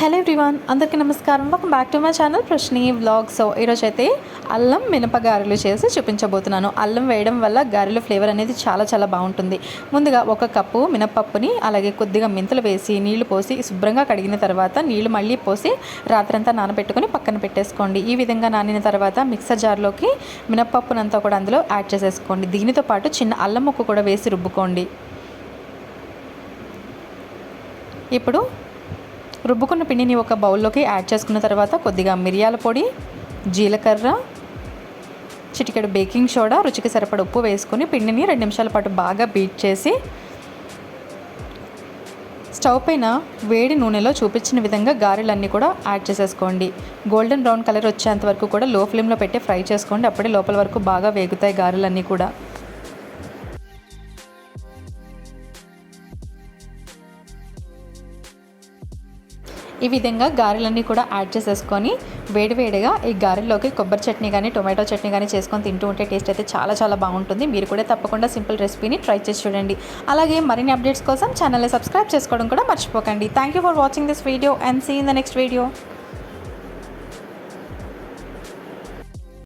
Hello everyone అందరికీ నమస్కారం. Welcome back to my channel Prashni vlog so ఈరోజు అయితే అల్లం మినప గారెలు చేసి చూపించబోతున్నాను. అల్లం వేయడం వల్ల గారెలు ఫ్లేవర్ అనేది చాలా చాలా బాగుంటుంది. ముందుగా ఒక కప్పు మినపప్పుని అలాగే కొద్దిగా మెంతులు వేసి నీళ్ళు పోసి శుభ్రంగా కడిగిన తర్వాత నీళ్ళు మళ్ళీ పోసి రాత్రంతా నానబెట్టుకొని పక్కన పెట్టేసుకోండి. ఈ విధంగా నానిన తర్వాత మిక్సర్ జార్లోకి మినపప్పునంతా కూడా అందులో యాడ్ చేసేసుకోండి. దీనితో పాటు చిన్న అల్లం ముక్క కూడా వేసి రుబ్బుకోండి. ఇప్పుడు రుబ్బుకున్న పిండిని ఒక బౌల్లోకి యాడ్ చేసుకున్న తర్వాత కొద్దిగా మిరియాల పొడి జీలకర్ర చిటికెడు బేకింగ్ సోడా రుచికి సరిపడ ఉప్పు వేసుకొని పిండిని రెండు నిమిషాల పాటు బాగా బీట్ చేసి స్టవ్ పైన వేడి నూనెలో చూపించిన విధంగా గారెలన్నీ కూడా యాడ్ చేసేసుకోండి. గోల్డెన్ బ్రౌన్ కలర్ వచ్చేంత వరకు కూడా లో ఫ్లేమ్లో పెట్టి ఫ్రై చేసుకోండి. అప్పుడే లోపల వరకు బాగా వేగుతాయి గారెలన్నీ కూడా. ఈ విధంగా గారెలన్నీ కూడా యాడ్ చేసేసుకొని వేడివేడిగా ఈ గారెల్లోకి కొబ్బరి చట్నీ కానీ టొమాటో చట్నీ కానీ చేసుకొని తింటూ ఉంటే టేస్ట్ అయితే చాలా చాలా బాగుంటుంది. మీరు కూడా తప్పకుండా సింపుల్ రెసిపీని ట్రై చేసి చూడండి. అలాగే మరిన్ని అప్డేట్స్ కోసం ఛానల్ని సబ్స్క్రైబ్ చేసుకోవడం కూడా మర్చిపోకండి. Thank you for watching this video and see in the next video